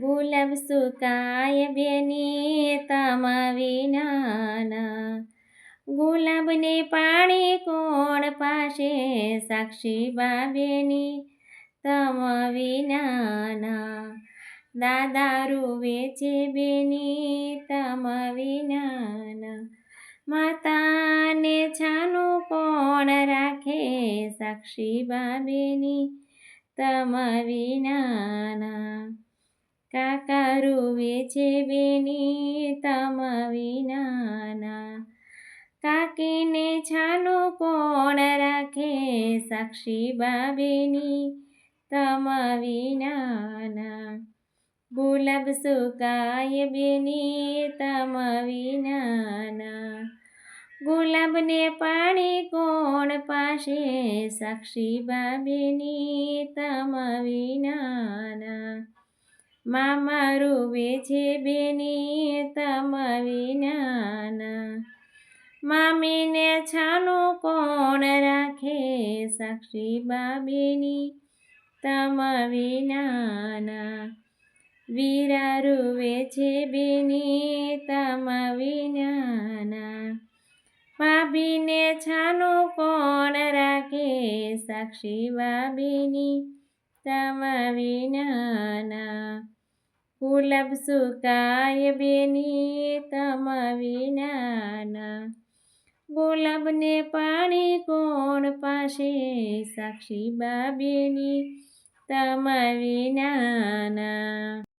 ગુલાબ સુકાય બેની તમા વિનાના. ગુલાબને પાણી કોણ પાસે સાક્ષી બાબેની તમ વિનાના. દાદા રૂવે છે બેની તમ વિનાના. માતાને છાનું કોણ રાખે સાક્ષી બાબેની તમ વિનાના. કાકા રૂવે છે બેની તમ વિનાના. કાકીને છાનું કોણ રાખે સાક્ષી બાબેની તમ વિનાના. ગુલાબ સુકાય બેની તમ વિનાના. ગુલાબને પાણી કોણ પાસે સાક્ષી બાબેની તમ વિનાના. મામા રૂવે છે બેની તમ વિનાના. મામીને છાનું કોણ રાખે સાક્ષી બાબેની તમ વિનાના. વીરા રૂવે છે બેની તમ વિનાના. ભાભીને છાનું કોણ રાખે સાક્ષી બાબીની તમ વિનાના કુલબ સુકાય બેની તમ વિનાના ગુલાબને પાણી કોણ પાસે સાક્ષી બાબેની તમ વિનાના